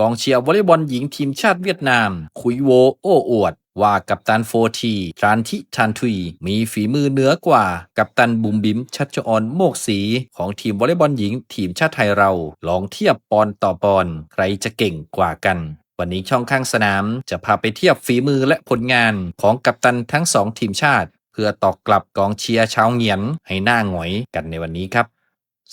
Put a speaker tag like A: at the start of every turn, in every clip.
A: กองเชียร์วอลเลย์บอลหญิงทีมชาติเวียดนาม คุยโวโอ้อวด ว่ากัปตันโฟทีทรานทิทันทุย มีฝีมือเหนือกว่า กัปตันบุมบิม ชัชออนโมกศีของทีมวอลเลย์บอลหญิงทีมชาติไทยเรา ลองเทียบปอนต่อปอนใครจะเก่งกว่ากันวันนี้ช่องข้างสนามจะพาไปเทียบฝีมือและผลงานของกัปตันทั้งสองทีมชาติ เพื่อตอกกลับกองเชียร์ชาวเหงียนให้หน้าหงอยกันในวันนี้ครับ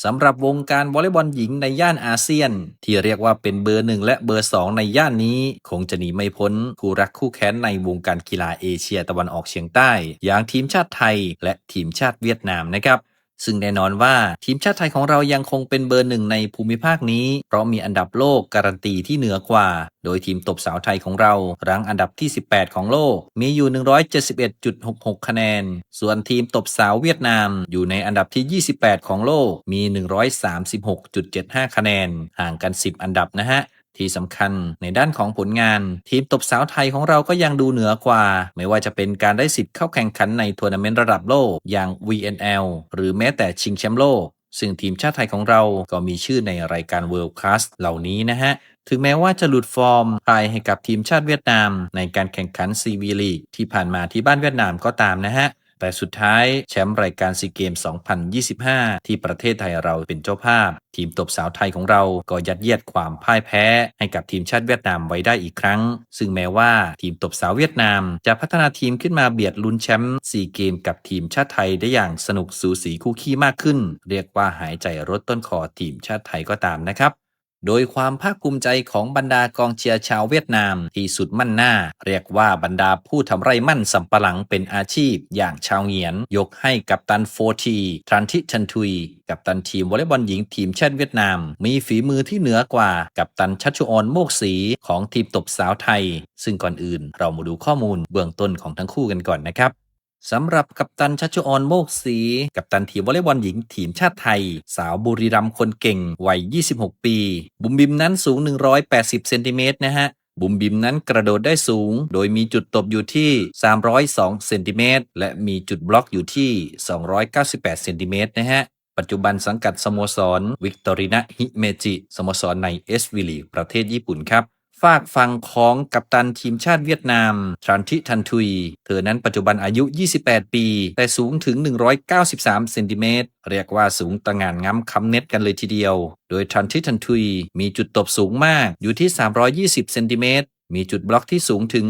A: สำหรับวงการวอลเลย์บอลหญิงในย่านอาเซียน ที่เรียกว่าเป็นเบอร์หนึ่งและเบอร์สองในย่านนี้ คงจะหนีไม่พ้นคู่รักคู่แค้นในวงการกีฬาเอเชียตะวันออกเฉียงใต้ อย่างทีมชาติไทย และทีมชาติเวียดนามนะครับ ซึ่งแน่นอนว่าทีมชาติไทยของเรายังคงเป็นเบอร์หนึ่งในภูมิภาคนี้ เพราะมีอันดับโลกการันตีที่เหนือกว่า โดยทีมตบสาวไทยของเรา รั้งอันดับที่ 18 ของโลก มีอยู่ 171.66 คะแนน ส่วนทีมตบสาวเวียดนามอยู่ในอันดับที่ 28 ของโลก มี 136.75 คะแนน ห่างกัน 10 อันดับนะฮะ ที่สำคัญในด้านของผลงาน ทีมตบสาวไทยของเราก็ยังดูเหนือกว่า ไม่ว่าจะเป็นการได้สิทธิ์เข้าแข่งขันในทัวร์นาเมนต์ระดับโลกอย่าง VNL หรือแม้แต่ชิงแชมป์โลก ซึ่งทีมชาติไทยของเราก็มีชื่อในรายการ World Class เหล่านี้นะฮะถึงแม้ว่าจะหลุดฟอร์มพายให้กับทีมชาติเวียดนาม ในการแข่งขัน CV League ที่ผ่านมาที่บ้านเวียดนามก็ตามนะฮะ แต่สุดท้ายแชมป์รายการซีเกม 2025 ที่ประเทศไทยเราเป็นเจ้าภาพ ทีมตบสาวไทยของเราก็ยัดเยียดความพ่ายแพ้ให้กับทีมชาติเวียดนามไว้ได้อีกครั้ง ซึ่งแม้ว่าทีมตบสาวเวียดนาม จะพัฒนาทีมขึ้นมาเบียดลุ้นแชมป์ซีเกม กับทีมชาติไทยได้อย่างสนุกสูสีคู่ขี้มากขึ้น เรียกว่าหายใจรถต้นคอทีมชาติไทยก็ตามนะครับ โดยความภาคภูมิใจของบรรดากองเชียร์ชาวเวียดนามที่สุดมั่นหน้า เรียกว่าบรรดาผู้ทำไร่มั่นสำปะหลังเป็นอาชีพอย่างชาวเหงียน ยกให้กับตันโฟทีทรันทิชันทุย กับตันทีมวอลเลย์บอลหญิงทีมชาติเวียดนาม มีฝีมือที่เหนือกว่ากับตันชัชชุออนโมกศรีของทีมตบสาวไทย ซึ่งก่อนอื่นเรามาดูข้อมูลเบื้องต้นของทั้งคู่กันก่อนนะครับ สำหรับกัปตันชัชชุออนโมกศรีกัปตันทีมวอลเลย์บอลหญิงทีมชาติไทย สาวบุรีรัมย์คนเก่ง วัย 26 ปี บุมบิมนั้นสูง 180 เซนติเมตรนะฮะ บุมบิมนั้นกระโดดได้สูง โดยมีจุดตบอยู่ที่ 302 เซนติเมตร และมีจุดบล็อกอยู่ที่ 298 เซนติเมตรนะฮะปัจจุบันสังกัดสโมสรวิกตอรินาฮิเมจิ สโมสรในเอสวิลีประเทศญี่ปุ่นครับ ฝากฝั่งของกัปตันทีมชาติเวียดนามทรันทิทันทุย เธอนั้นปัจจุบันอายุ 28 ปี แต่สูงถึง 193 เซนติเมตร เรียกว่าสูงตะงานง้ำคำเน็ตกันเลยทีเดียว โดยทรันทิทันทุย มีจุดตบสูงมากอยู่ที่ 320 เซนติเมตร มีจุดบล็อกที่สูงถึง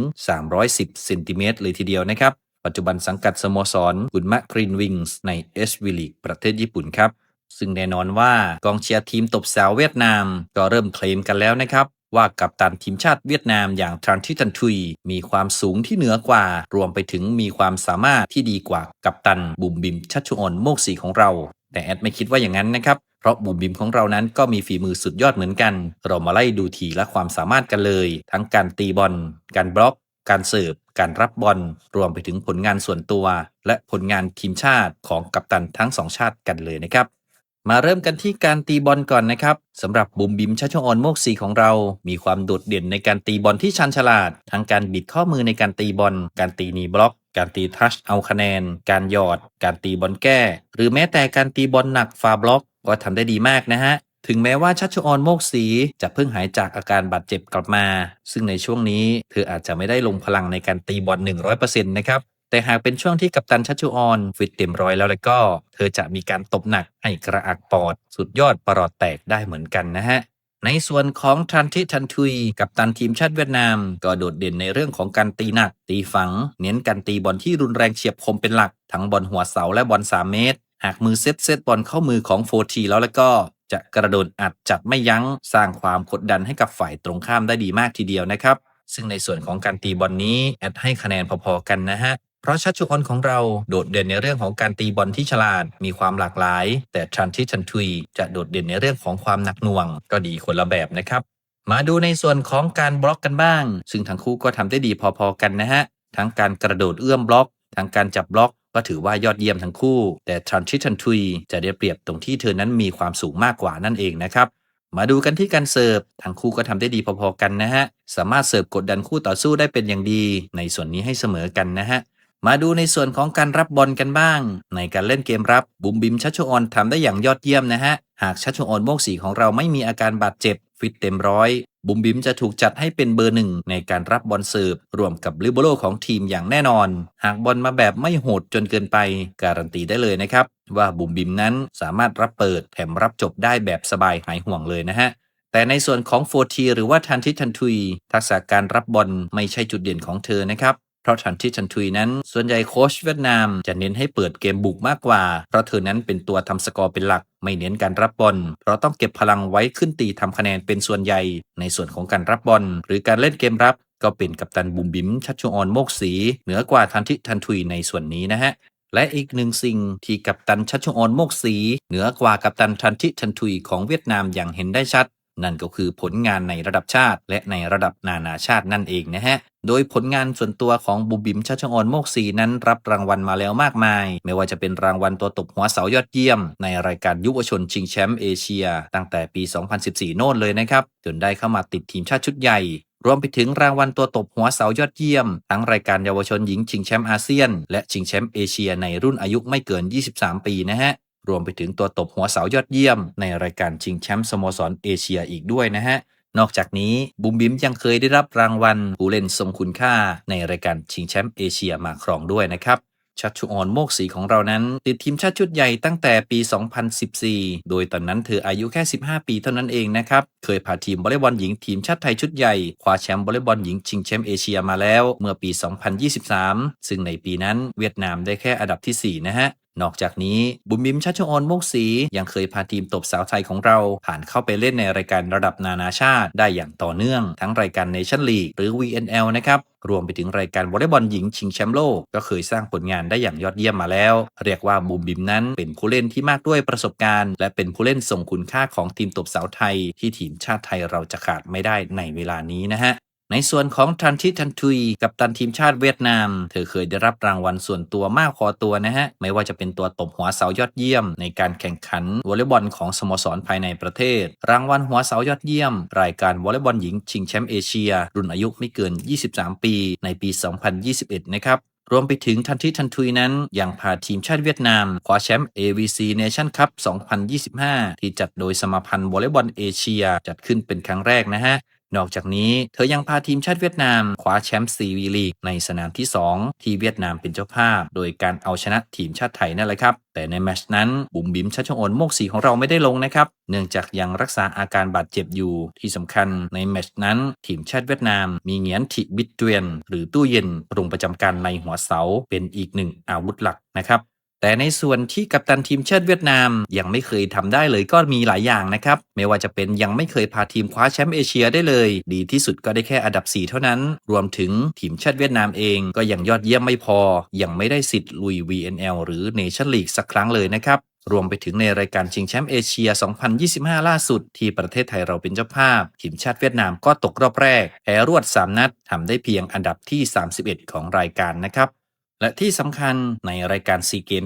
A: 310 เซนติเมตรเลยทีเดียวนะครับ ปัจจุบันสังกัดสโมสรบุนมะกรีนวิงส์ในเอสวิลีกประเทศญี่ปุ่นครับซึ่งแน่นอนว่ากองเชียร์ทีมตบสาวเวียดนามก็เริ่มเคลมกันแล้วนะครับ ว่ากัปตันทีมชาติเวียดนามอย่างทรันทิตันทุย มีความสูงที่เหนือกว่า รวมไปถึงมีความสามารถที่ดีกว่ากัปตันบุมบิมชัชชุออนโมกศรีของเรา แต่แอดไม่คิดว่าอย่างนั้นนะครับ เพราะบุมบิมของเรานั้นก็มีฝีมือสุดยอดเหมือนกัน เรามาไล่ดูทีละความสามารถกันเลย ทั้งการตีบอล การบล็อก การเสิร์ฟการรับบอลรวมไปถึงผลงานส่วนตัว และผลงานทีมชาติของกัปตันทั้งสองชาติกันเลยนะครับ มาเริ่มกันที่การตีบอลก่อนนะครับสำหรับบุมบิมชัชออนโมกสีของเรา มีความโดดเด่นในการตีบอลที่ชันฉลาด ทั้งการบิดข้อมือในการตีบอล การตีนีบล็อก การตีทัชเอาคะแนน การหยอด การตีบอลแก้ หรือแม้แต่การตีบอลหนักฟาบล็อก ก็ทำได้ดีมากนะฮะถึงแม้ว่าชัชออนโมกสีจะเพิ่งหายจากอาการบาดเจ็บกลับมา ซึ่งในช่วงนี้เธออาจจะไม่ได้ลงพลังในการตีบอล100%นะครับ แต่หากเป็นช่วงที่กัปตันชัชชุออนฟิตเต็มร้อยแล้วแล้วก็ เธอจะมีการตบหนักให้กระอักปอด สุดยอดประหลอดแตกได้เหมือนกันนะฮะในส่วนของทันทิทันทุย กับตันทีมชาติเวียดนาม ก็โดดเด่นในเรื่องของการตีหนัก ตีฝัง เน้นการตีบอลที่รุนแรงเฉียบคมเป็นหลัก ทั้งบอลหัวเสาและบอล 3 เมตร หากมือเซตเซตบอลเข้ามือของโฟทีแล้วแล้วก็จะกระโดดอัดจัดไม่ยัง้ง สร้างความกดดันให้กับฝ่ายตรงข้ามได้ดีมากทีเดียวนะครับ ซึ่งในส่วนของการตีบอลนี้แอดให้คะแนนพอๆกันนะฮะ ราะชัชชุออนของเราโดดเด่นในเรื่องของการตีบอลที่ฉลาด มีความหลากหลาย แต่ทรันทิชันทุย จะโดดเด่นในเรื่องของความหนักหน่วง ก็ดีคนละแบบนะครับ มาดูในส่วนของการบล็อกกันบ้าง ซึ่งทั้งคู่ก็ทำได้ดีพอๆกันนะฮะ ทั้งการกระโดดเอื้อมบล็อกทั้งการจับบล็อกก็ถือว่ายอดเยี่ยมทั้งคู่ แต่ทรันทิชันทุย จะได้เปรียบตรงที่เธอนั้นมีความสูงมากกว่านั่นเองนะครับมาดูกันที่การเสิร์ฟ ทั้งคู่ก็ทำได้ดีพอๆกันนะฮะ สามารถเสิร์ฟกดดันคู่ต่อสู้ได้เป็นอย่างดี ในส่วนนี้ให้เสมอกันนะฮะ มาดูในส่วนของการรับบอลกันบ้าง ในการเล่นเกมรับบุมบิมชัชชออนทำได้อย่างยอดเยี่ยมนะฮะ หากชัชชออนโมกสีของเราไม่มีอาการบาดเจ็บ ฟิตเต็มร้อยบุมบิมจะถูกจัดให้เป็นเบอร์หนึ่งในการรับบอลเสิร์ฟรวมกับลิเบโรของทีมอย่างแน่นอน หากบอลมาแบบไม่โหดจนเกินไป การันตีได้เลยนะครับ ว่าบุมบิมนั้นสามารถรับเปิดแถมรับจบได้แบบสบายหายห่วงเลยนะฮะแต่ในส่วนของโฟทีหรือว่าทันทิทันทุย ทักษะการรับบอลไม่ใช่จุดเด่นของเธอนะครับ เพราะทันทิทันทุยนั้น ส่วนใหญ่โค้ชเวียดนามจะเน้นให้เปิดเกมบุกมากกว่า เพราะเธอนั้นเป็นตัวทำสกอร์เป็นหลัก ไม่เน้นการรับบอลเพราะต้องเก็บพลังไว้ขึ้นตีทำคะแนนเป็นส่วนใหญ่ ในส่วนของการรับบอลหรือการเล่นเกมรับก็เป็นกัปตันบุมบิมชัชชออนโมกสีเหนือกว่าทันทิทันทุยในส่วนนี้นะฮะ และอีกหนึ่งสิ่งที่กัปตันชัชชออนโมกสีเหนือกว่ากัปตันทันทิทันทุยของเวียดนามอย่างเห็นได้ชัด นั่นก็คือผลงานในระดับชาติ และในระดับนานาชาตินั่นเองนะฮะ โดยผลงานส่วนตัวของบุบิมชัชออนโมกศรีนั้นรับรางวัลมาแล้วมากมาย ไม่ว่าจะเป็นรางวัลตัวตบหัวเสายอดเยี่ยม ในรายการยุวชนชิงแชมป์เอเชีย ตั้งแต่ปี 2014 โน่นเลยนะครับ จนได้เข้ามาติดทีมชาติชุดใหญ่รวมไปถึงรางวัลตัวตบหัวเสายอดเยี่ยม ทั้งรายการเยาวชนหญิงชิงแชมป์อาเซียน และชิงแชมป์เอเชียในรุ่นอายุไม่เกิน 23 ปีนะฮะ รวมไปถึงตัวตบหัวเสายอดเยี่ยม ในรายการชิงแชมป์สโมสรเอเชียอีกด้วยนะฮะ นอกจากนี้บุมบิมยังเคยได้รับรางวัลผู้เล่นทรงคุณค่าในรายการชิงแชมป์เอเชียมาครองด้วยนะครับชัชชุออนโมกศรีของเรานั้น ติดทีมชาติชุดใหญ่ตั้งแต่ปี 2014 โดยตอนนั้นเธออายุแค่ 15 ปีเท่านั้นเองนะครับ เคยพาทีมวอลเลย์บอลหญิงทีมชาติไทยชุดใหญ่คว้าแชมป์วอลเลย์บอลหญิงชิงแชมป์เอเชียมาแล้วเมื่อปี 2023 ซึ่งในปีนั้นเวียดนามได้แค่อันดับที่ 4 นะฮะ นอกจากนี้บุมบิมชัชออนโมกศรียังเคยพาทีมตบสาวไทยของเรา ผ่านเข้าไปเล่นในรายการระดับนานาชาติ ได้อย่างต่อเนื่อง ทั้งรายการเนชั่นลีกหรือ VNL นะครับรวมไปถึงรายการวอลเลย์บอลหญิงชิงแชมป์โลก ก็เคยสร้างผลงานได้อย่างยอดเยี่ยมมาแล้ว เรียกว่าบุมบิมนั้นเป็นผู้เล่นที่มากด้วยประสบการณ์ และเป็นผู้เล่นทรงคุณค่าของทีมตบสาวไทย ที่ทีมชาติไทยเราจะขาดไม่ได้ในเวลานี้นะฮะ ในส่วนของทันทิทันทุย กับตันทีมชาติเวียดนาม เธอเคยได้รับรางวัลส่วนตัวมากพอตัวนะฮะ ไม่ว่าจะเป็นตัวตบหัวเสายอดเยี่ยม ในการแข่งขันวอลเลย์บอลของสโมสรภายในประเทศ รางวัลหัวเสายอดเยี่ยม รายการวอลเลย์บอลหญิงชิงแชมป์เอเชีย รุ่นอายุไม่เกิน 23 ปี ในปี 2021 นะครับรวมไปถึงทันทีทันทุยนั้นยังพาทีมชาติเวียดนามคว้าแชมป์ AVC Nation Cup 2025 ที่จัดโดยสมาพันธ์วอลเลย์บอลเอเชีย จัดขึ้นเป็นครั้งแรกนะฮะ นอกจากนี้เธอยังพาทีมชาติเวียดนามคว้าแชมป์ซีวีลีกในสนามที่ 2 ที่เวียดนามเป็นเจ้าภาพ โดยการเอาชนะทีมชาติไทยนั่นแหละครับ แต่ในแมชนั้นบุ๋มบิมชัชโอนโมกสีของเราไม่ได้ลงนะครับ เนื่องจากยังรักษาอาการบาดเจ็บอยู่ที่สำคัญในแมชนั้น ทีมชาติเวียดนามมีเหงียนทิบิดเตวียน หรือตู้เย็นปรุงประจำการในหัวเสาเป็นอีกหนึ่งอาวุธหลักนะครับ แต่ในส่วนที่กัปตันทีมชาติเวียดนาม ยังไม่เคยทำได้เลยก็มีหลายอย่างนะครับ ไม่ว่าจะเป็นยังไม่เคยพาทีมคว้าแชมป์เอเชียได้เลย ดีที่สุดก็ได้แค่อันดับ 4 เท่านั้น รวมถึงทีมชาติเวียดนามเองก็ยังยอดเยี่ยมไม่พอ ยังไม่ได้สิทธิ์ลุย VNL หรือ Nation League สักครั้งเลยนะครับรวมไปถึงในรายการชิงแชมป์เอเชีย 2025 ล่าสุด ที่ประเทศไทยเราเป็นเจ้าภาพ ทีมชาติเวียดนามก็ตกรอบแรกแพ้รวด 3 นัดทำได้เพียงอันดับที่ 31 ของรายการนะครับ และที่สำคัญในรายการซีเกม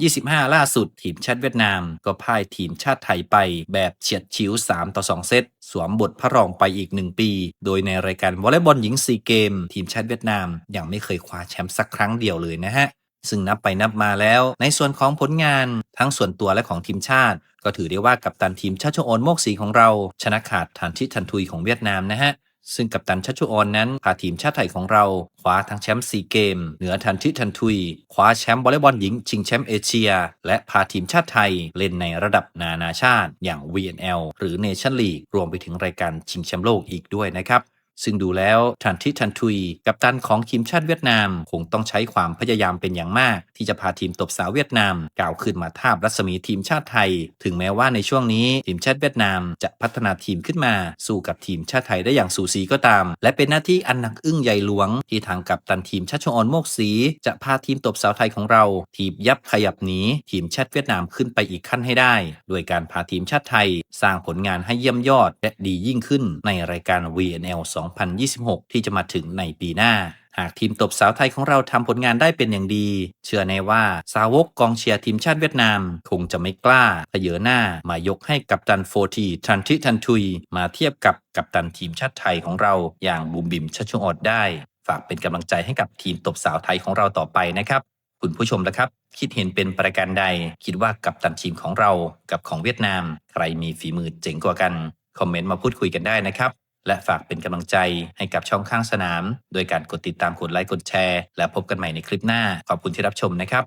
A: 2025 ล่าสุด ทีมชาติเวียดนาม ก็พ่ายทีมชาติไทยไปแบบเฉียดชิว 3 ต่อ 2 เซต สวมบทพระรองไปอีก 1 ปี โดยในรายการวอลเลย์บอลหญิงซีเกม ทีมชาติเวียดนาม ยังไม่เคยคว้าแชมป์สักครั้งเดียวเลยนะฮะ ซึ่งนับไปนับมาแล้ว ในส่วนของผลงานทั้งส่วนตัวและของทีมชาติ ก็ถือได้ว่ากัปตันทีมชาติโชโอนโมกสีของเรา ชนะขาดทันทิทันทุยของเวียดนามนะฮะ ซึ่งกัปตันชัชชุออนนั้นพาทีมชาติไทยของเราคว้าทั้งแชมป์ซีเกม เหนือทันทิทันทุยคว้าแชมป์วอลเลย์บอลหญิงชิงแชมป์เอเชีย และพาทีมชาติไทยเล่นในระดับนานาชาติ อย่าง VNL หรือ Nation League รวมไปถึงรายการชิงแชมป์โลกอีกด้วยนะครับ ซึ่งดูแล้วทันทิทันทุย กับตันของทีมชาติเวียดนาม คงต้องใช้ความพยายามเป็นอย่างมาก ที่จะพาทีมตบสาวเวียดนามก้าวขึ้นมาทาบรัศมีทีมชาติไทย ถึงแม้ว่าในช่วงนี้ทีมชาติเวียดนามจะพัฒนาทีมขึ้นมา สู้กับทีมชาติไทยได้อย่างสูสีก็ตาม และเป็นหน้าที่อันหนักอึ้งใหญ่หลวง ที่ทางกัปตันทีมชาติชงออนโมกศรีจะพาทีมตบสาวไทยของเราทีบยับขยับหนีทีมชาติเวียดนามขึ้นไปอีกขั้นให้ได้ โดยการพาทีมชาติไทย สร้างผลงานให้เยี่ยมยอด และดียิ่งขึ้นในรายการ VNL 2026 ที่จะมาถึงในปีหน้า หากทีมตบสาวไทยของเราทำผลงานได้เป็นอย่างดี เชื่อแน่ว่าสาวกกองเชียร์ทีมชาติเวียดนาม คงจะไม่กล้าเผยหน้ามายกให้กับตันโฟทีทันทิทันทุย มาเทียบกับกัปตันทีมชาติไทยของเราอย่างบูมบิมชัชชวอดได้ ฝากเป็นกำลังใจให้กับทีมตบสาวไทยของเราต่อไปนะครับคุณผู้ชมนะครับ คิดเห็นเป็นประการใด คิดว่ากับตันทีมของเรากับของเวียดนาม ใครมีฝีมือเจ๋งกว่ากัน คอมเมนต์มาพูดคุยกันได้นะครับ และฝากเป็นกำลังใจให้กับช่องข้างสนาม โดยการกดติดตามกดไลค์กดแชร์ และพบกันใหม่ในคลิปหน้า ขอบคุณที่รับชมนะครับ